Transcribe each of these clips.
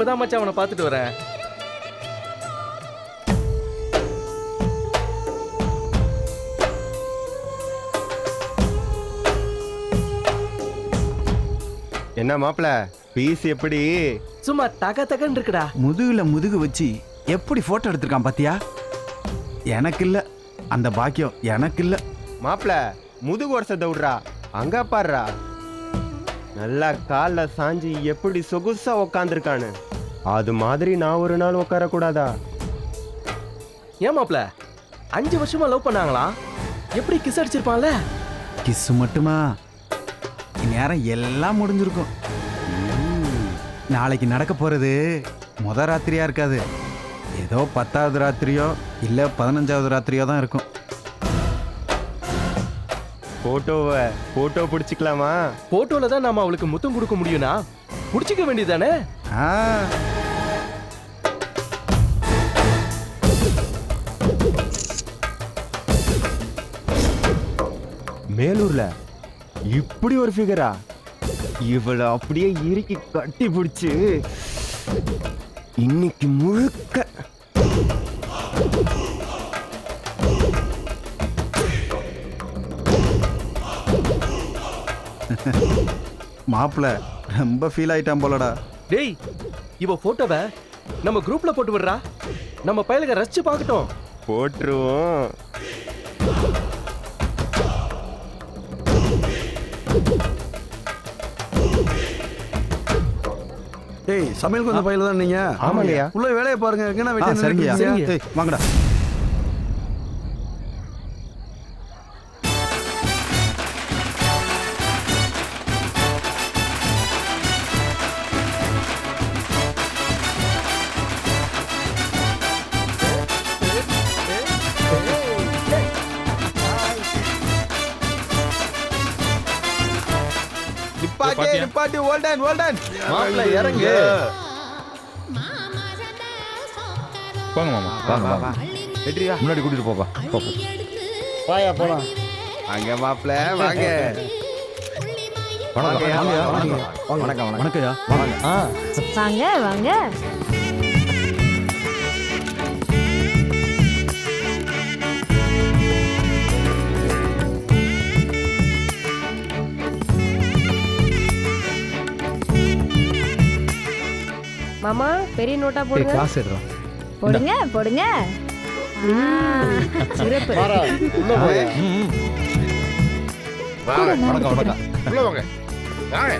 இப்பதான் மச்சான் அவனை பார்த்துட்டு வரேன். என்ன மாப்பிள பீஸ் எப்படி? சும்மா தக தகன்னு இருக்குடா. முதுகுல முதுகு வச்சு எப்படி போட்டோ எடுத்திருக்கான் பாத்தியா? எனக்கு இல்ல அந்த பாக்கியம் எனக்கு இல்ல மாப்பிள முதுகு வருஷத்தை விட்றா. அங்க பாருடா. நல்லா கால்ல சாஞ்சி எப்படி சொகுசா உக்காந்துருக்கானு. அது மாதிரி நான் ஒரு நாள் உட்காரக்கூடாதா? ஏன் மாப்ள? அஞ்சு வருஷமா லவ் பண்ணாங்களா? எப்படி கிஸ் அடிச்சிருப்பான்ல? கிஸ் மட்டுமா? இந்நேரம் எல்லாம் முடிஞ்சிருக்கும். நாளைக்கு நடக்க போறது முத ராத்திரியா இருக்காது. ஏதோ பத்தாவது ராத்திரியோ இல்ல பதினஞ்சாவது ராத்திரியோ தான் இருக்கும். போட்டோவை போட்டோ பிடிச்சிக்கலாமா? போட்டோல தான் நாம அவளுக்கு முத்தம் கொடுக்க முடியும்னா? புடிச்சிக்க வேண்டியதானே ஆ. மேலூர்ல. இப்படி ஒரு ஃபிகரா இவளை அப்படியே இறுக்கி கட்டி பிடிச்சு இன்னைக்கு முழுக்க மாப்பிள ரொம்ப ஃபீல் ஆயிட்டான் போலடா. டேய் இவ போட்டோவை நம்ம குரூப்ல போட்டு விடுறா. நம்ம பயலுக ரசிச்சு பார்க்கட்டும். போட்டுருவோம். சமையல் கொஞ்சம் பையில தான் நீங்க? ஆமாங்கய்யா. உள்ள வேலையை பாருங்க. எங்கன்னா சரிங்கய்யா. வாங்கடா. நிப்பாட்டி ஓல்டன் ஓல்டன் மாப்ள இறங்கு. போங்க மாமா. வாங்க வாங்க வெற்றியா? முன்னாடி கூட்டிட்டு போப்பா. போ வாயா போலாம். அங்க மாப்ள வாங்க. வாங்கய்யா, வாங்க. வணக்கம். வணக்கம். வணக்கம்யா வாங்க. வாங்க. மாமா பெரிய நோட்டா போடுங்க. காசு எடுறோம். போடுங்க போடுங்க. ஆ, சிறப்பு. உள்ள போய் வணக்கம் வணக்கம். உள்ள வாங்க வாங்க.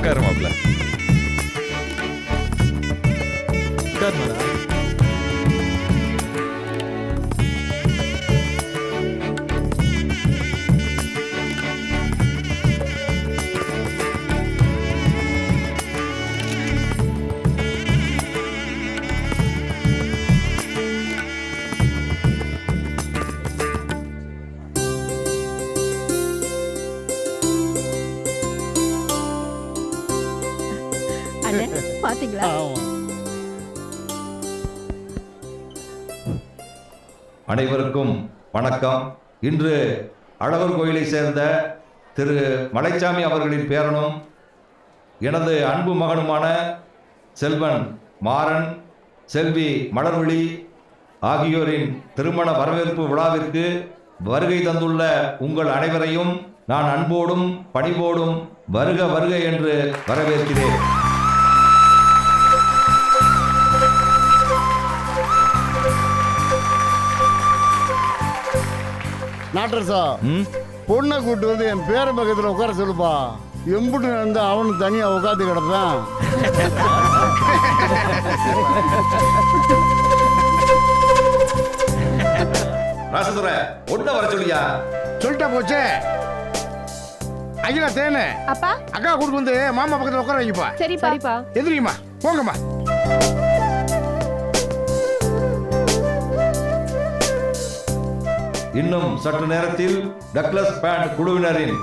உட்காரு மாப்பிள அனைவருக்கும் வணக்கம். இன்று அழகர் கோயிலை சேர்ந்த திரு மலைச்சாமி அவர்களின் பேரனும் எனது அன்பு மகனுமான செல்வன் மாறன் செல்வி மலர்விழி ஆகியோரின் திருமண வரவேற்பு விழாவிற்கு வருகை தந்துள்ள உங்கள் அனைவரையும் நான் அன்போடும் பணிவோடும் வருக வருக என்று வரவேற்கிறேன். நாட்டரசா? பொண்ணை கூட்டு வந்து என் பேர பக்கத்துல உட்கார சொல்லுப்பா. எம்புட்டு நடந்தா அவனு தனியா உட்காந்து கிடப்பான். ராசதுரை ஒன்ன வர சொல்லியா? சொல்லிட்டா போச்சே. அகிலா தேனு. அப்பா. அக்கா கூட்டு வந்து மாமா பக்கத்துல உட்கார வைப்பா சரிப்பா. சரிப்பா எதிரிங்கம்மா போங்கம்மா. இன்னும் சற்று நேரத்தில் டக்ளஸ் பேண்ட் குழுவினரின்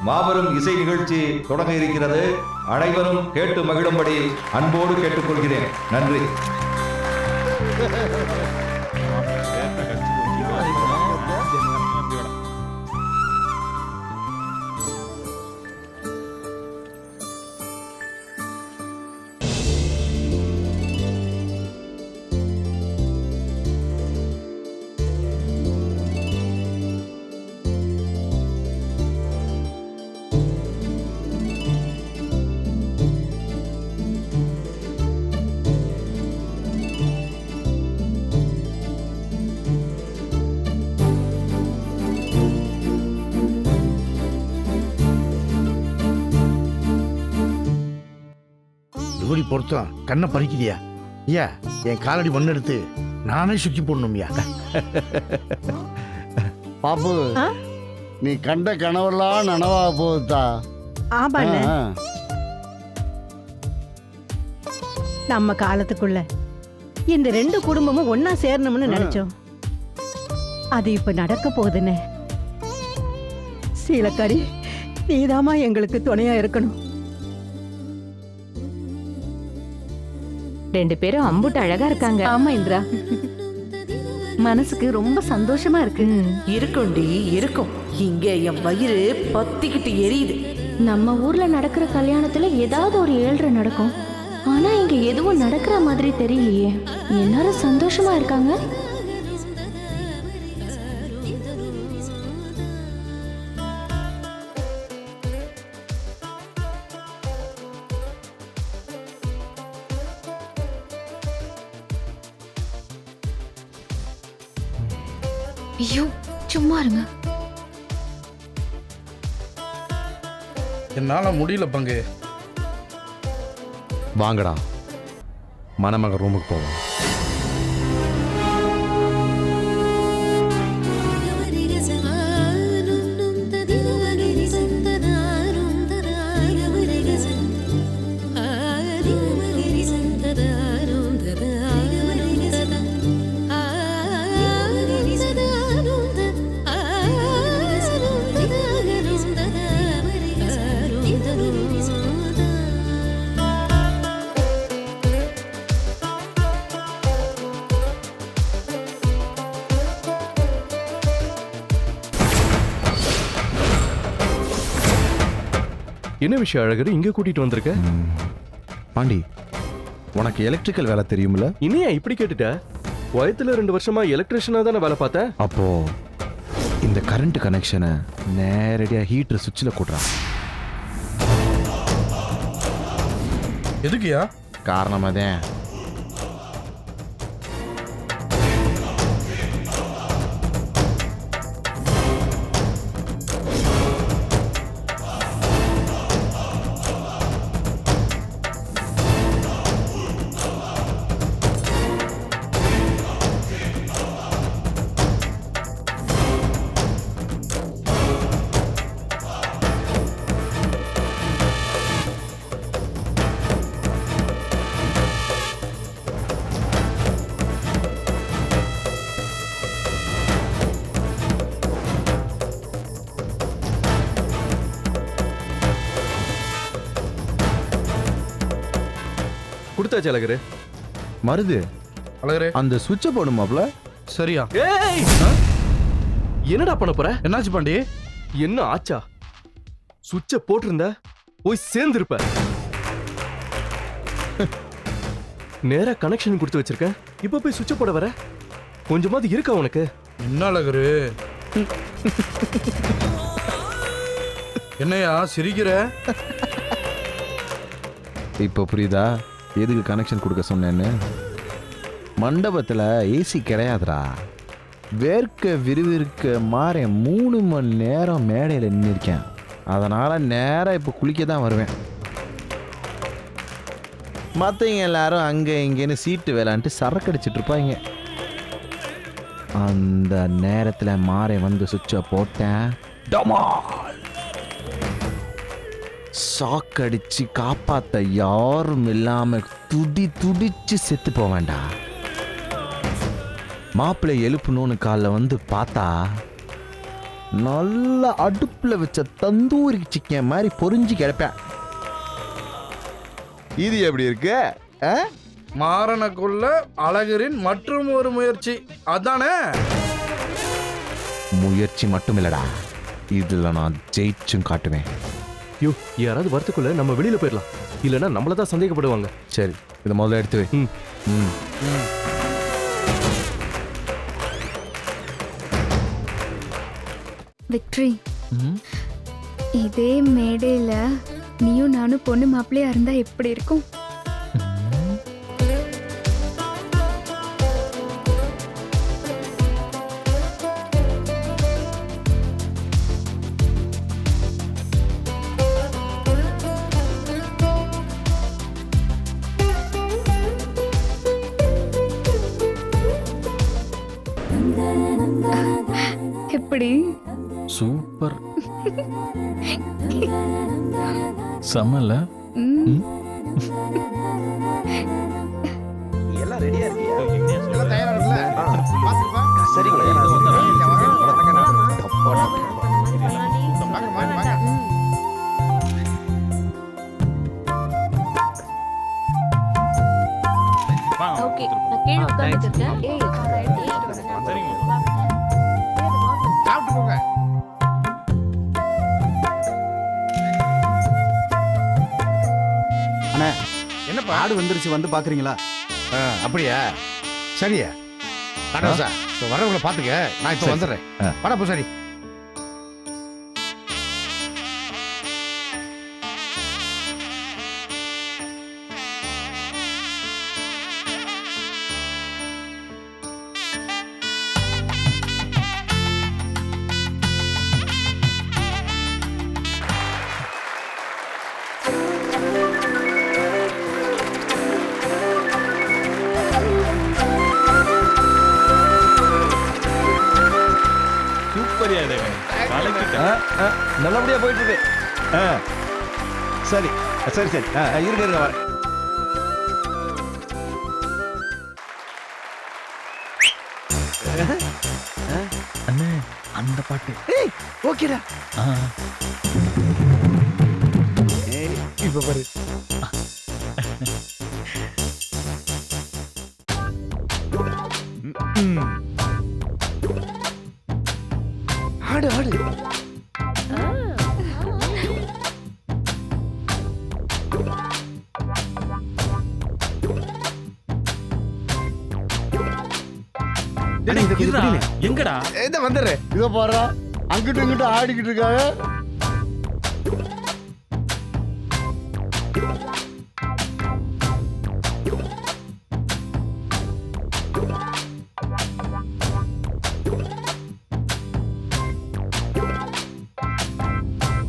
மாபெரும் இசை நிகழ்ச்சி தொடங்க இருக்கிறது. அனைவரும் கேட்டு மகிழும்படி அன்போடு கேட்டுக்கொள்கிறேன். நன்றி. ஜோடி பொருத்தம் கண்ணை பறிக்கிறியா? ஐயா என் காலடி மண் எடுத்து நானே சுக்கி போடணும்யா பாப்பு? நீ கண்ட கனவெல்லாம் நனவா போகுதா ஆமாண்ண. ஆ, நம்ம காலத்துக்குள்ள இந்த ரெண்டு குடும்பமும் ஒன்னா சேரணும்னு நினைச்சோம். அது இப்ப நடக்க போகுதுன்னு சீலக்காரி நீதாம்மா எங்களுக்கு துணையா இருக்கணும். ரெண்டு பேரும் அம்புட்டு அழகா இருக்காங்க. ஆமா இந்திரா. மனசுக்கு ரொம்ப சந்தோஷமா இருக்கு. இருக்கும்டி இருக்கும். இங்க என் வயிறு பத்திக்கிட்டு எரியுது. நம்ம ஊர்ல நடக்கிற கல்யாணத்துல ஏதாவது ஒரு ஏழ்ரை நடக்கும். ஆனா இங்க எதுவும் நடக்கிற மாதிரி தெரியலையே. எல்லாரும் சந்தோஷமா இருக்காங்க. என்னால் முடியல பங்கு. வாங்கடா. மணமகன் ரூமுக்கு போவோம். என்ன விஷயம் அழகர்? இங்க கூட்டிட்டு வந்திருக்க? பாண்டி உனக்கு எலக்ட்ரிக்கல் வேலை தெரியுமில்ல இனியா இப்படி கேட்டுட்ட? வயத்துல ரெண்டு வருஷமா எலக்ட்ரிஷியனா தானே வேலை பார்த்தேன் அப்போ இந்த கரண்ட் கனெக்ஷனை நேரடியாக ஹீட்டர் சுவிட்சில் கூட்டுறான் எதுக்குயா காரணம் அதேன். கொடுத்தாச்சு அழகரு. மருது அழகரே. அந்த சுவிட்சை போடுமாப்ல? சரியா? ஏய்! என்னடா பண்ண போற? என்னாச்சு பாண்டி? என்ன ஆச்சா? சுவிட்ச போட்டிருந்த போய் சேர்ந்திருப்ப. நேரா கனெக்ஷன் கொடுத்து வச்சிருக்கேன். இப்ப போய் சுவிட்ச போட வர? கொஞ்சமாவது இருக்கா உனக்கு? என்ன அழகரு? என்னையா சிரிக்கிற? இப்போ புரியுதா? எதுக்கு கனெக்ஷன் கொடுக்க சொன்னேன்னு? மண்டபத்தில் ஏசி கிடையாதுடா. வேர்க்க விறுவிறுக்க மாறேன் மூணு மணி நேரம் மேடையில் நின்றுருக்கேன் அதனால் நேராக இப்போ குளிக்க தான் வருவேன். மற்றவங்க எல்லாரும் அங்கே இங்கேன்னு சீட்டு வேலான்ட்டு சரக்கடிச்சிட்டு இருப்பாங்க. அந்த நேரத்தில் மாறே வந்து சுவிட்சை போட்டேன். டமால் சாக்கடிச்சு காப்பாத்த யாரும் இல்லாம துடி துடிச்சு செத்து போவேண்டா. மாப்பிள்ளை எழுப்பணும்னு காலைல வந்து பார்த்தா நல்லா அடுப்புல வச்ச தந்தூரி சிக்கன் மாதிரி பொரிஞ்சு கிடப்பேன். இது எப்படி இருக்கு? மாறனக்குள்ள அழகரின் மற்றும் ஒரு முயற்சி. அதானே? முயற்சி மட்டும் இல்லடா இதுல நான் ஜெயிச்சும் காட்டுவேன். யோ யாராவது வரத்துக்குள்ள நம்ம வெளியில போயிடலாம் இல்லைன்னா நம்மள தான் சந்தேகப்படுவாங்க. சரி இதை முதல்ல எடுத்து வை. ம். ம். விக்ட்ரி. இதே மேடையில நீயும் நானும் பொண்ணு மாப்பிள்ளையா இருந்தா எப்படி இருக்கும்? செம்மல்ல வந்துருச்சு வந்து பாக்குறீங்களா? ஆ, அப்படியா? சரியா. கணேசா இப்போ வரவங்களை பார்த்துக்க. நான் இப்போ சரி, வந்துடுறேன். ஆ. வாடா பூசாரி. சரி சரி சரி. இருங்க இருங்க வரேன். அண்ணே அந்த பாட்டு. ஏய் ஓகேடா. ஆ. இப்ப பாரு. ஆடு ஆடு. இருடா. எங்கடா? இதை வந்துடுறேன் இதோ பாரு அங்கிட்டு இங்கிட்டு ஆடிக்கிட்டு இருக்காங்க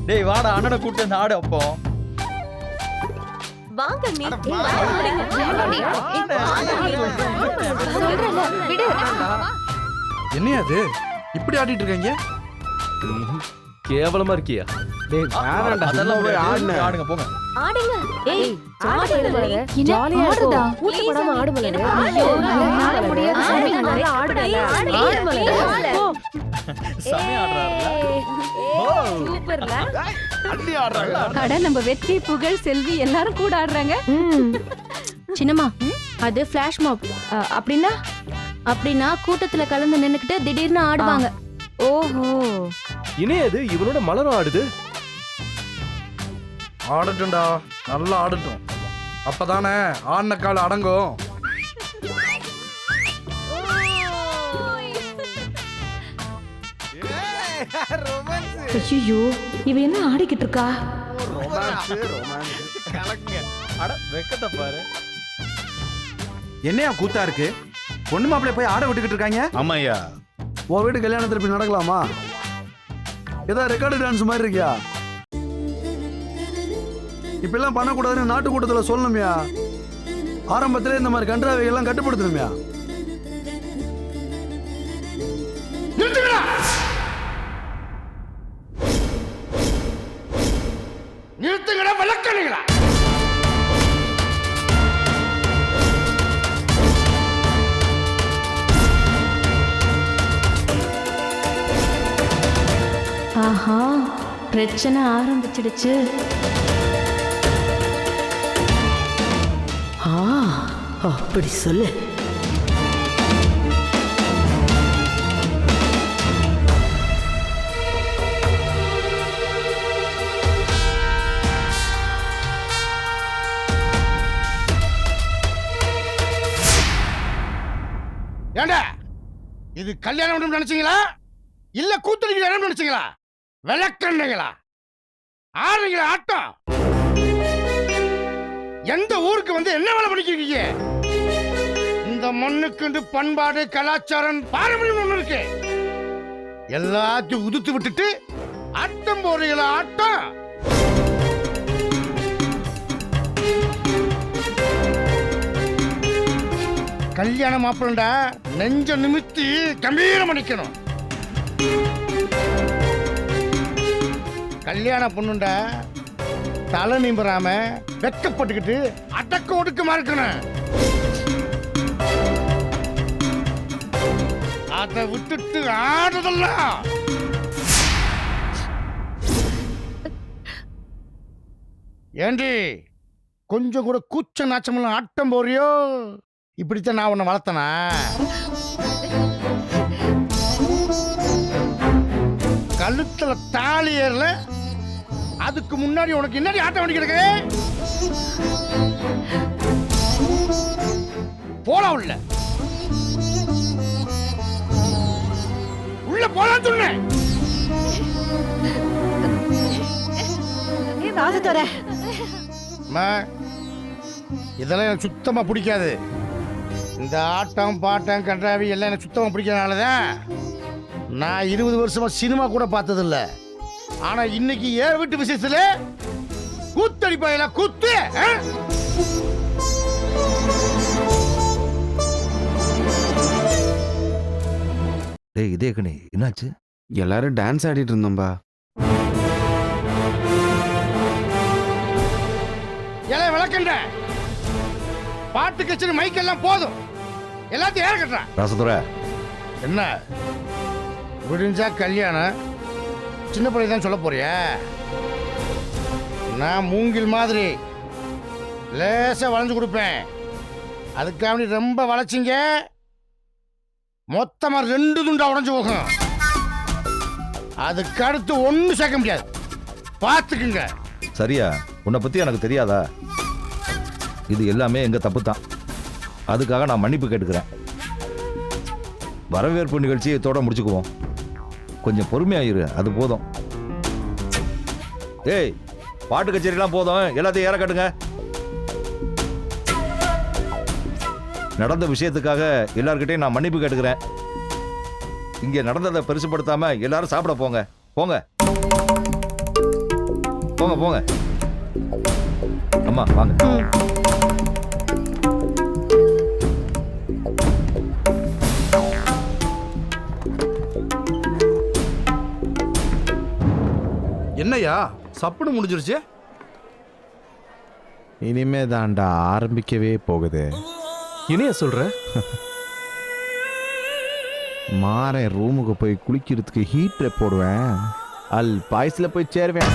டேய் வாடா அண்ணனை கூட்டி வந்து ஆடு அப்போ. வாங்க நீ என்னையா அது? இப்படி ஆடிட்டு இருக்காங்க? கேவலமா இருக்கியா? டேய் வேணாம்டா அதெல்லாம் போய் ஆடுன ஆடுங்க. போங்க. ஆடுங்க. ஏய் ஜாலியா போடாம ஆடு மலரு. ஐயோ, என்னால முடியாது. சாமி. ஆடு, நல்லா ஆடுடா. ஆடு, ஆடு மலரு. ஆடு. போ. செமையா ஆடுறாருல சூப்பர்ல. அள்ளி ஆடுறாங்க அட நம்ம வெற்றி புகழ் செல்வி எல்லாரும் கூட ஆடுறாங்க. சின்னம்மா அது ஃபிளாஷ் மாப் அப்படின்னா அப்படின்னா கூட்டத்துல கலந்து நின்னுக்கிட்டு திடீர்னு ஆடுவாங்க. ஓஹோ. இனே அது இவனோட மலரும் ஆடுது. ஆடட்டும்டா. நல்லா ஆடட்டும். அப்பதானே ஆடின கால் அடங்கும். ஐயோ இவ என்ன ஆடிக்கிட்டு இருக்கா? ரொமான்ஸ் ரொமான்ஸ் கலக்குங்க. அட வெக்கத்தை பாரு. என்னையா கூத்தா இருக்கு? பொண்ணு மாப்பிள்ளை போய் ஆட விட்டுக்கிட்டு இருக்காங்க? ஆமாய்யா. உன் வீட்டு கல்யாணத்துல இப்படி நடக்கலாமா? ஏதோ ரெக்கார்டு டான்ஸ் மாதிரி இருக்கியா? இப்பெல்லாம் பண்ணக்கூடாதுன்னு நாட்டு கூட்டத்தில் சொல்லணுமியா. ஆரம்பத்திலே இந்த மாதிரி கன்றாவைகள்லாம் கட்டுப்படுத்தணுமியா. பிரச்சனை ஆரம்பிச்சிடுச்சு. ஆ அப்படி சொல்லு. ஏண்டா? இது கல்யாணம் நினைச்சீங்களா? இல்ல கூத்தடிக்கிற இடம் நினைச்சீங்களா? விளக்கண்ணுங்களா ஆடுறீங்களா ஆட்டம் எந்த ஊருக்கு வந்து என்ன வேலை பண்ணிக்கிறீங்க இந்த மண்ணுக்கு பண்பாடு கலாச்சாரம் பாரம்பரியம் ஒண்ணு இருக்கு. எல்லாத்தையும் உதுத்து விட்டுட்டு ஆட்டம் போறீங்களா ஆட்டம் கல்யாண மாப்பிள்ளண்டா நெஞ்ச நிமித்தி கம்பீரம் பண்ணிக்கணும் கல்யாண பொண்ணுண்டா தலை நிம்புறாம வெக்கப்பட்டுக்கிட்டு அடக்க ஒடுக்கமா இருக்கணும் அதை விட்டுட்டு ஆடுதெல்லாம் ஏண்டி கொஞ்சம் கூட கூச்ச நாச்சமெல்லாம் ஆட்டம் போறியோ? இப்படித்தான் நான் உன்னை வளர்த்தனா? கழுத்துல தாலி ஏறல. அதுக்கு முன்னாடி உனக்கு என்னடி ஆட்டம் கிடக்கு போலாம் உள்ள. உள்ள போலாம் சொன்னேன். இதெல்லாம் எனக்கு சுத்தமா பிடிக்காது. இந்த ஆட்டம் பாட்டம் கன்றாவி எல்லாம் எனக்கு சுத்தமா பிடிக்காதனால தான் நான் இருபது வருஷமா சினிமா கூட பார்த்ததில்ல. ஆனா இன்னைக்கு ஏன் வீட்டு விசேஷத்துல கூத்தடிப்பாயில கூத்து? டேய் இதே கணி என்னாச்சு? எல்லாரும் டான்ஸ் ஆடிட்டு இருந்தோம்பா. இலை விளக்கண்ட பாட்டு கச்சேரி மைக்கெல்லாம் போதும். எல்லாத்தையும் ஏற கட்டுறேன் ராசதுரை. என்ன? விடிஞ்சா கல்யாணம். சின்ன பிள்ளை தான் சொல்ல போறியா? நான் மூங்கில் மாதிரி லேசாக வளைஞ்சு கொடுப்பேன். அதுக்காக ரொம்ப வளைச்சிங்க. மொத்தமாக ரெண்டு துண்டா உடஞ்சி போகும். அதுக்கு அடுத்து ஒன்றும் சேர்க்க முடியாது. பார்த்துக்குங்க சரியா? உன்னை பற்றி எனக்கு தெரியாதா? இது எல்லாமே எங்கள் தப்பு தான் அதுக்காக நான் மன்னிப்பு கேட்டுக்கிறேன். வரவேற்பு நிகழ்ச்சியை இதோட முடிச்சுக்குவோம். கொஞ்சம் பொறுமையாயிரு அது போதும். ஏய் பாட்டு கச்சேரிலாம் போதும். எல்லாத்தையும் ஏற கட்டுங்க. நடந்த விஷயத்துக்காக எல்லார்கிட்டையும் நான் மன்னிப்பு கேட்டுக்கிறேன். இங்கே நடந்ததை பெருசுப்படுத்தாம எல்லாரும் சாப்பிட போங்க. போங்க. போங்க போங்க. அம்மா வாங்க. என்னய்யா? சப்புன்னு முடிஞ்சிருச்சு? இனிமே தாண்டா ஆரம்பிக்கவே போகுது. இனிய சொல்ற? மாறன் ரூமுக்கு போய் குளிக்கிறதுக்கு ஹீட்டரை போடுவேன். அல் பாய்ஸில் போய் சேருவேன்.